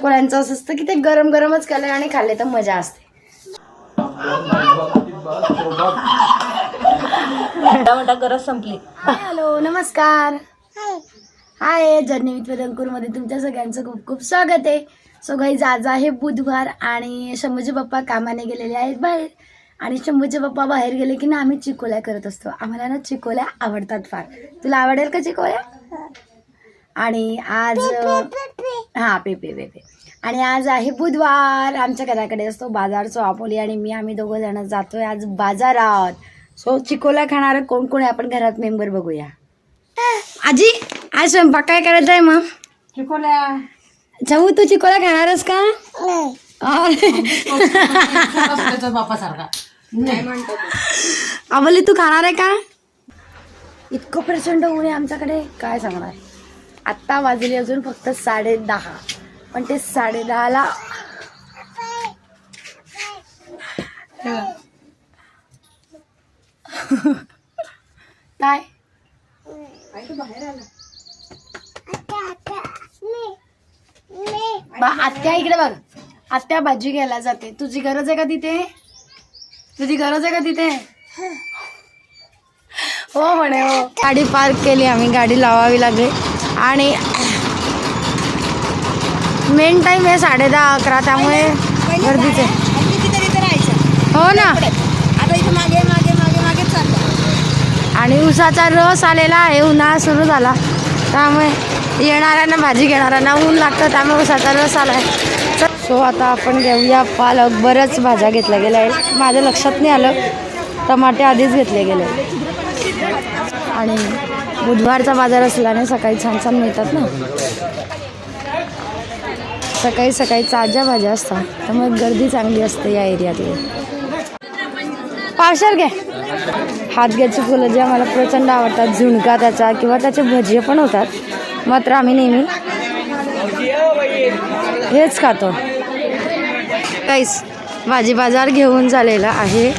चिकोळ्यांचं असं असतं की ते गरम गरमच केलं आणि खाल्ले तर मजा असते. मोठा गरज संपली. हॅलो नमस्कार. हाय जर्नी विथ वेदंकूरमध्ये तुमच्या सगळ्यांचं खूप खूप स्वागत आहे. सो गाईज आज आहे बुधवार आणि शंभूचे पप्पा कामाने गेलेले आहेत बाहेर. आणि शंभूचे पप्पा बाहेर गेले की ना आम्ही चिकोल्या करत असतो. आम्हाला ना चिकोल्या आवडतात फार. तुला आवडेल का चिकोल्या आणि आज हां पेपे पेपे आणि आज आहे बुधवार आमच्या घराकडे असतो बाजार सो आपोली आणि मी आम्ही दोघं जण जातोय आज बाजारात. सो चिकोला खाणार कोण कोण आहे? आपण घरात मेंबर बघूया. आजी आज स्वयंपाक काय करायचं आहे मग? चिकोल्या चमू तू चिकोला खाणारच का? आवली तू खाणार आहे का? इतकं प्रचंड ऊन आहे आमच्याकडे. काय सांगणार? आत्ता वाजले अजून फक्त साडे दहा. पण ते साडे दहाला काय? बा आत्या इकडे बघ. आत्या भाजी घ्यायला जाते. तुझी गरज आहे का तिथे? तुझी गरज आहे का तिथे? हो म्हणे हो. गाडी पार्क केली आम्ही. गाडी लावावी लागली. आणि मेन टाइम आहे साडे दहा अकरा त्यामुळे गर्दीच. हो ना. आता इथे मागे मागे मागे मागे चाललं. आणि उसाचा रस आलेला आहे उन्हाळा सुरू झाला. त्यामुळे येणाऱ्यांना भाजी घेणाऱ्यांना ऊन लागतं त्यामुळे उसाचा रस आला आहे सो आता आपण घेऊया पालक. बऱ्याच भाज्या घेतल्या गेल्या आहेत. माझ्या लक्षात नाही आलं. टमाटे आधीच घेतले गेले. आणि बुधवारचा बाजार असल्याने सकाळी छान छान मिळतात ना. सकाळी सकाळी ताज्या भाज्या असतात. त्यामुळे गर्दी चांगली असते या एरियातली. पार्सल घ्या हातग्याची फुलं जे आम्हाला प्रचंड आवडतात. झुणका त्याचा किंवा त्याचे भजी पण होतात. मात्र आम्ही नेहमी हेच खातो. काहीच भाजी बाजार घेऊन झालेला आहे.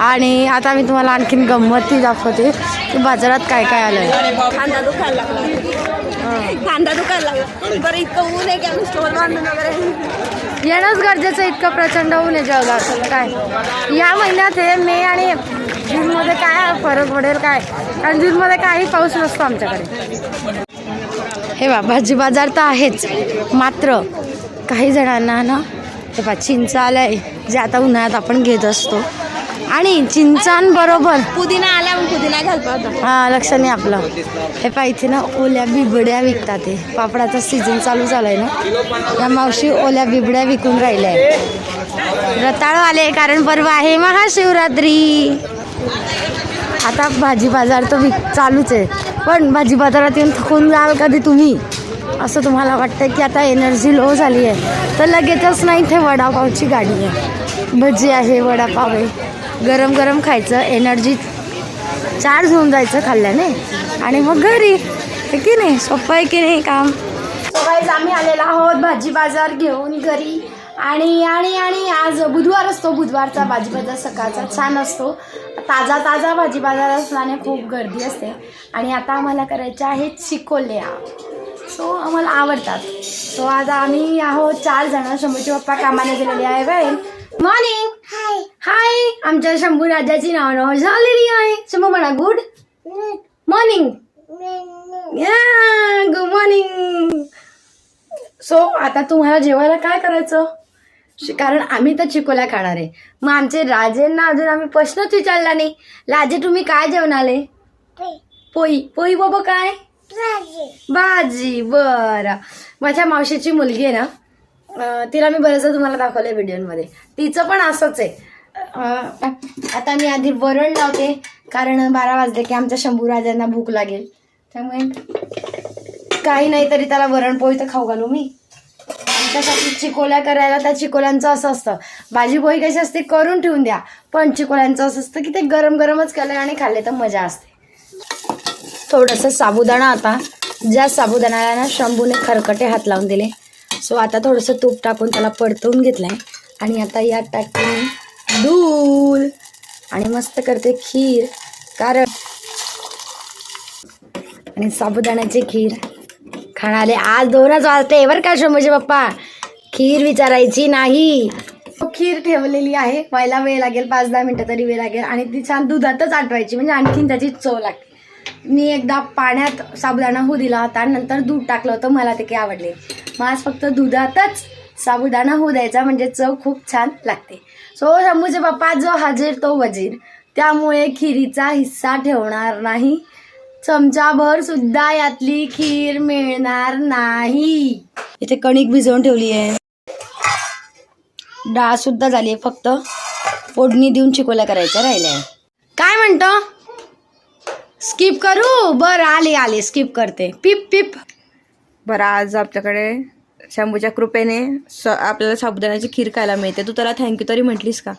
आणि आता मी तुम्हाला आणखीन गंमती दाखवते. बाजारात काय काय आलं आहे कांदा दुखायला लागला. कांदा दुखायला लागला. बरं इतकं ऊन आहे की आम्ही स्टोर बांधून वगैरे येणंच गरजेचं आहे, इतकं प्रचंड ऊन आहे जगात. काय? या महिन्यात हे मे आणि जूनमध्ये काय फरक पडेल काय? कारण जूनमध्ये काही पाऊस नसतो आमच्याकडे. हे बा भाजी बाजार तर आहेच. मात्र काही जणांना ना हे बा चिंच आलंय जे आता उन्हाळ्यात आपण घेत असतो. आणि चिंचांबरोबर पुदिना आला मग पुदिना घालतो आता. हा लक्ष नाही आपलं. हे पहा इथे ना ओल्या बिबड्या विकतात ते पापडाचा सीझन चालू झालाय ना. या मावशी ओल्या बिबड्या विकून राहिल्या आहेत. रताळ आले कारण पर्व आहे महाशिवरात्री. आता भाजी बाजार तर विक चालूच आहे. पण भाजी बाजारात येऊन थकून जाल कधी तुम्ही? असं तुम्हाला वाटतं की आता एनर्जी लो झाली आहे. तर लगेचच नाही इथे वडापावची गाडी आहे. भजी आहे वडापाव आहे. गरम गरम खायचं एनर्जी चार्ज होऊन जायचं खाल्ल्याने. आणि मग घरी हे की नाही? सोपं आहे की नाही काम? सकाळीच आम्ही आलेलो आहोत भाजी बाजार घेऊन घरी. आणि आणि आणि आज बुधवार असतो. बुधवारचा भाजी बाजार सकाळचा छान असतो. ताजा ताजा भाजी बाजार असल्याने खूप गर्दी असते. आणि आता आम्हाला करायच्या आहेत चिकोल्या सो आम्हाला आवडतात. सो आज आम्ही आहोत चार जण. शंभूचे पप्पा कामाने गेलेले आहे बाय मॉर्निंग हाय हाय आमच्या शंभू राजाची नाव नाव झालेली आहे शंभू म्हणा गुड मॉर्निंग या गुड मॉर्निंग सो आता तुम्हाला जेवायला काय करायचं? कारण आम्ही तर चिकोल्या खाणार आहे. मग आमचे राजेंना अजून आम्ही प्रश्नच विचारला नाही. राजे तुम्ही काय जेवण आले पोई पोई बाबा काय? भाजी. बरं. माझ्या मावशीची मुलगी आहे ना? तिला मी बरेचदा तुम्हाला दाखवलं व्हिडिओमध्ये. तिचं पण असंच आहे. आता मी आधी वरण लावते कारण बारा वाजले की आमच्या शंभू राजांना भूक लागेल. त्यामुळे काही नाही तरी त्याला वरण पोळी तर खाऊ घालू मी. आमच्यासाठी चिकोल्या करायला त्या चिकोल्यांचं असं असतं. भाजी पोळी कशी असते करून ठेवून द्या पण चिकोल्यांचं असं असतं की ते गरम गरमच केलं आणि खाल्ले तर मजा असते. थोडंसं साबुदाणा आता. ज्या साबुदाण्याला ना शंभूने खरकटे हात लावून दिले सो आता थोडंसं तूप टाकून त्याला परतवून घेतलंय. आणि आता यात टाकते मी दूध. आणि मस्त करते खीर कारण आणि साबुदाण्याची खीर. खाणारे आज दोनच वाजते बरं का म्हणजे पप्पा? खीर विचारायची नाही. खीर ठेवलेली आहे व्हायला वेळ लागेल पाच दहा मिनटं तरी वेळ लागेल. आणि ती छान दुधातच आठवायची म्हणजे आणखीन त्याची चव लागते. मी एकदा पाण्यात साबुदाणा होऊ दिला होता नंतर दूध टाकलं होतं मला ते काही आवडले. मग आज फक्त दुधातच साबुदाणा होऊ द्यायचा म्हणजे चव खूप छान लागते. सो शंभूचे पप्पा जो हजीर तो वजीर. त्यामुळे खिरीचा हिस्सा ठेवणार नाही. चमचाभर सुद्धा यातली खीर मिळणार नाही. इथे कणिक भिजवून ठेवली आहे. डाळ सुद्धा झाली आहे फक्त. फोडणी देऊन चिकोल्या करायच्या राहिल्या. काय म्हणतो? स्किप करू? बरं आले आले. स्किप करते. पिप पिप बरं आज आपल्याकडे शंभूच्या कृपेने स आपल्याला साबुदाण्याची खीर खायला मिळते. तू त्याला थँक्यू तरी म्हटलीस का?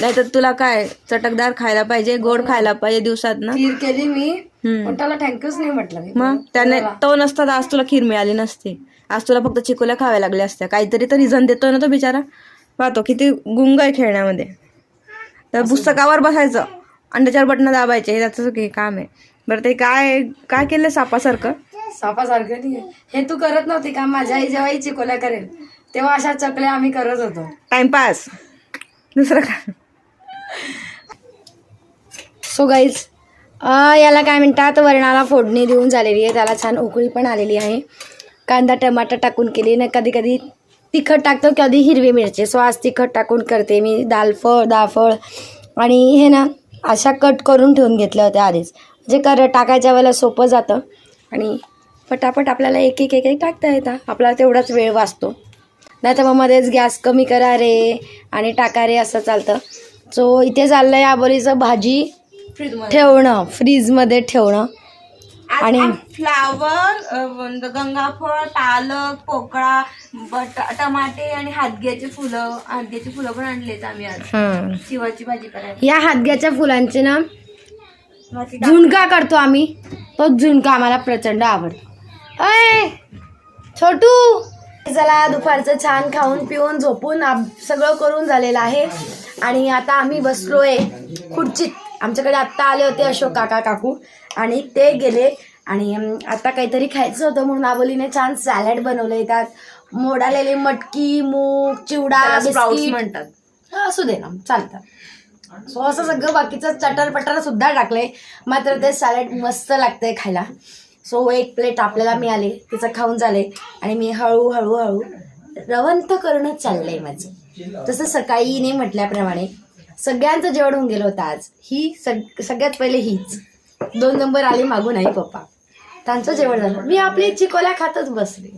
नाही तर तुला काय चटकदार खायला पाहिजे गोड खायला पाहिजे दिवसात ना? खीर केली मी हम्म. पण त्याला थँक्यूच नाही म्हटलं मी. मग? त्याने तो नसता तर आज तुला खीर मिळाली नसती. आज तुला फक्त चिकोल्या खाव्या लागल्या असत्या. काहीतरी तर रिझन देतोय ना तो बिचारा? पाहतो किती गुंग आहे खेळण्यामध्ये. तर पुस्तकावर बसायचं. आणि त्याच्यावर बटणं दाबायचे. हे त्याचं हे काम आहे. बरं ते काय काय केलं सापासारखं? सापासारखं नाही हे तू करत नव्हती का? माझ्या आई जेव्हा चिकोल्या करेल तेव्हा अशा चकल्या आम्ही करत होतो. टाइमपास दुसरं काय? सो गाईज याला काय म्हणतात? वरणाला फोडणी देऊन झालेली आहे. त्याला छान उकळी पण आलेली आहे. कांदा टमाटर टाकून केली. ना कधी कधी तिखट टाकतो कधी हिरवी मिरची. सो आज तिखट टाकून करते मी. दालफळ दाफळ. आणि हे ना अशा कट करून ठेवून घेतल्या होत्या आधीच. म्हणजे कर टाकायच्या वेळेला सोपं जातं. आणि पटापट आपल्याला एक एक एक एक टाकता येतं. आपल्याला तेवढाच वेळ वाचतो. नाही तर मग मध्येच गॅस कमी करा रे आणि टाका रे असं चालतं. सो इथे चाललं आहे आबोलीचं भाजी ठेवणं फ्रीजमध्ये ठेवणं. आणि फ्लावर गंगाफळ पालक पोकळा बट टमाटे आणि हातग्याची फुलं हातग्याची फुलं पण आणलेत आम्ही आज. शिवाची भाजी करायला. या हातग्याच्या फुलांचे ना झुणका करतो आम्ही. तो झुणका आम्हाला प्रचंड आवडतो. अय छोटू. चला दुपारचं छान खाऊन पिऊन झोपून आप- सगळं करून झालेलं आहे. आणि आता आम्ही बसलोय खुर्चीत. आमच्याकडे आत्ता आले होते अशोक काका काकू. आणि ते गेले. आणि आता काहीतरी खायचं होतं म्हणून आबोलीने छान सॅलड बनवलंय त्यात. मोडालेली मटकी मूग चिवडा बिस्किट. म्हणतात. हा, असू दे ना चालतं. सो असं सगळं बाकीचं चटर पटर सुद्धा टाकलंय. मात्र ते सॅलड मस्त लागतंय खायला. सो एक प्लेट आपल्याला मिळाली तिचं खाऊन झाले आणि मी हळूहळू हळू रवंत करणं चाललंय माझं. तसं सकाळी ने म्हटल्याप्रमाणे सगळ्यांचं जेवण होऊन गेलं होतं आज. ही सग सगळ्यात पहिले हीच. दोन नंबर आली मागून आई पप्पा. त्यांचं जेवण झालं. मी आपली चिकोल्या खातच बसले.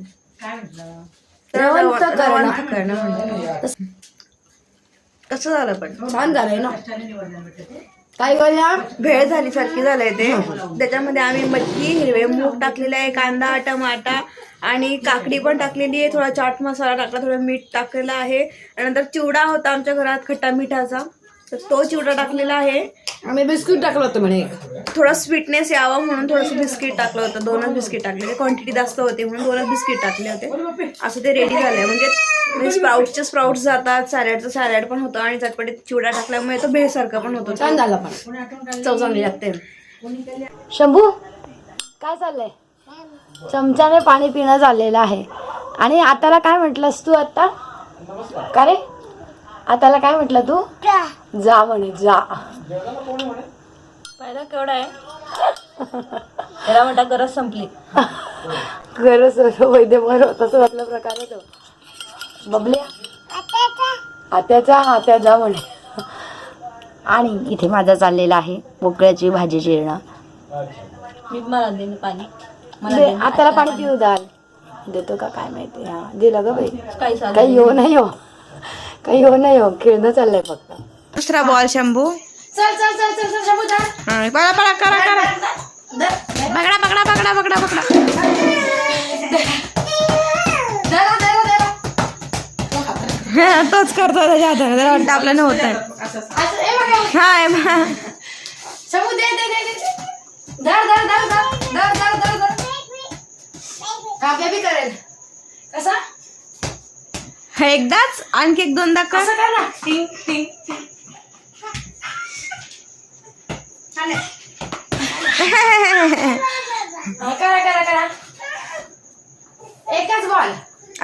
रवंत करणं. करणं कसं झालं पण? छान झालंय ना. काय करूया भेळ झाली सारखी झालंय ते. त्याच्यामध्ये आम्ही मटकी हिरवे मूग टाकलेले आहे कांदा टमाटा आणि काकडी पण टाकलेली आहे. थोडा चाट मसाला टाकला थोडं मीठ टाकलेलं आहे. आणि नंतर चिवडा होता आमच्या घरात खट्टा मिठाचा. तर तो चिवडा टाकलेला आहे. आम्ही बिस्किट टाकलं होतं म्हणे. एक थोडा स्वीटनेस यावा म्हणून थोडंसं बिस्किट टाकलं होतं. दोनच बिस्किट टाकले क्वांटिटी जास्त होती म्हणून दोनच बिस्किट टाकले होते. असं ते रेडी झालंय. म्हणजे स्प्राउटचे स्प्राउट्स जातात सॅलडचं सॅलड पण होतं आणि चटपटीत चिवडा टाकल्यामुळे तो भेळसारखा पण होतो. छान झालं पण. चव चांगली लागते. शंभू काय चाललंय? चमच्याने पाणी पिणं झालेलं आहे. आणि आताला काय म्हटलंस तू आता? का रे? आताला काय म्हटलं तू? जा. म्हणे जा. पहिला केवढा आहे? त्याला म्हणता गरज संपली. गरज वैद्य बरं तसं वाटलं प्रकार आहे तो. बबल्या. आत्याचा. आत्या जा म्हणे. आणि इथे माझा चाललेला आहे पोकळ्याची भाजी चिरणं. मी मला देईन पाणी. दे, आत्याला पाणी पिऊ द्याल देतो का काय माहिती हा. दिलं ग बाई. काही हो नाही हो. काही हो नाही हो खेळणं चाललंय फक्त दुसरा बॉल शंभू चल चल चल चल चल शंभू धर. हा, पळा पळा करा करा धर. पकडा पकडा पकडा पकडा पकडा धरा, धरा, धरा. हा, तोच करतो त्याच्या हाताने त्याला वाटतं आपल्याला होत आहे असं, ए बघा. हा हे बघा. शंभू दे दे दे दे. धर धर धर धर धर धर धर धर काव्य बी करेल कसा एकदाच आणखी एक दोनदा कर. ना. टिंग टिंग हा, करा करा करा. एकच बॉल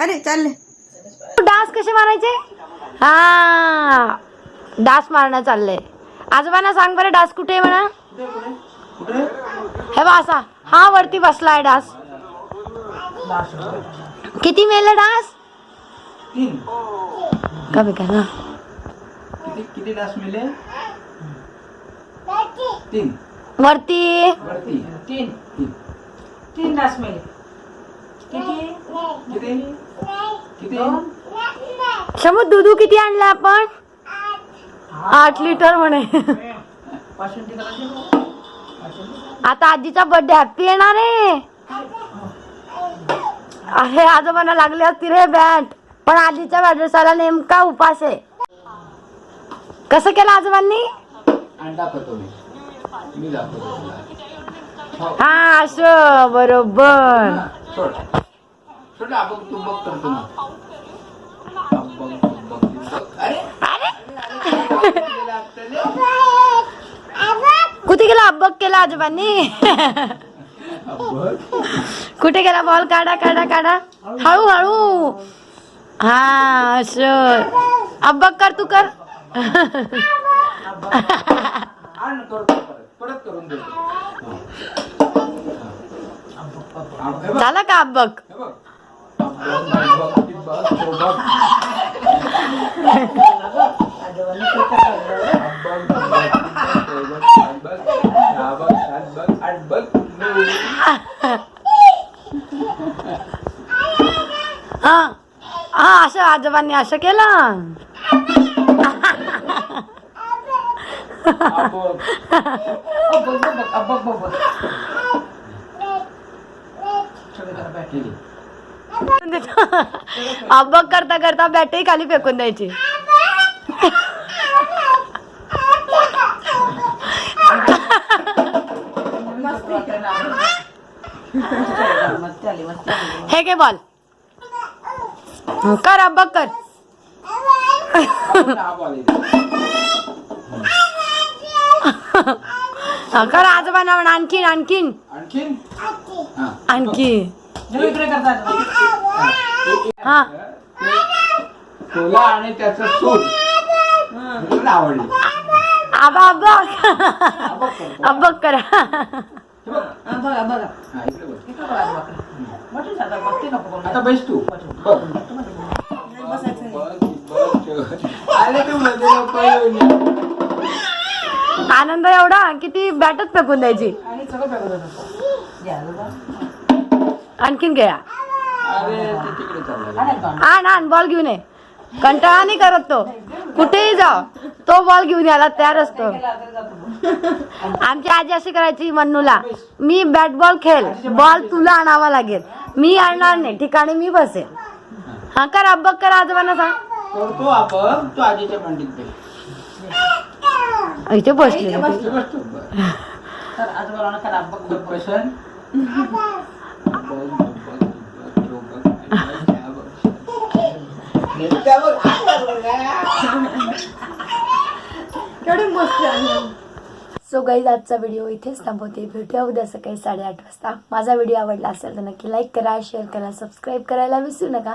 अरे चालले. डास कसे मारायचे? हा डास मारणं चाललंय आजोबांना सांग बरं डास कुठे आहे म्हणा? हे बा असा. हा वरती बसलाय डास. किती मेले डास? तीन कमी का ना किती किती डास मिले? तीन. वरती. वरती. तीन. तीन. तीन डास मेले. किती? किती? किती? शमू दुधू किती आणलं आपण? आठ. लिटर म्हणे. करायचे आता आजीचा बर्थडे हॅपी येणार आहे. हे आजोबांना लागले असतील रे बॅट. पण आजीच्या वाढदिवसाला नेमका उपास आहे. कसं केलं आजोबांनी. हो. हा असं बरोबर. कुठे गेला? अब्बक केला आजोबांनी. कुठे गेला? बॉल काढा काढा काढा. हळू हळू. हा असं. अब्बक कर तू कर. झालं का अब्बक हे. हा असं आजोबांनी असं केलं. अब्बक करता करता बॅटरी खाली फेकून द्यायची. हे घे बॉल कर अब्बक कर. कर आजोबांना म्हणा आणखीन आणखीन. आणखीन? हा. आणखी तुम्ही इकडे करता हा. ते कोला आणि त्याचं सूर मला आवडली. आबा अब्बक हा, बघ करतो. अब्बक करा हे बघ. बघा. हा. आता बैस तू. आनंद एवढा किती बॅटच फेकून द्यायची. आणखीन घ्या. अरे ते तिकडे चाललं आणि आण बॉल घेऊन ये. कंटाळा नाही करत तो. कुठेही जाओ तो बॉल घेऊन यायला तयार असतो. आमची आजी अशी करायची मन्नूला मी बॅट बॉल खेळ. बॉल तुला आणावा लागेल. मी आणणार नाही. ठिकाणी मी बसेल हा कर अब्बक कर आजोबांना सांग करतो आपण तू आजीच्या मांडीत बस. इथे बसले तू. बरं. तर आजोबाला करा, बघ, बघ, बघ. बघ, बघ, बघ, बघ, बघ, बघ. बघ, बघ. सो गाईज आजचा व्हिडिओ इथेच थांबवते भेटूया उद्या सकाळी साडेआठ वाजता माझा व्हिडिओ आवडला असेल तर नक्की लाईक करा शेअर करा सबस्क्राईब करायला विसरू नका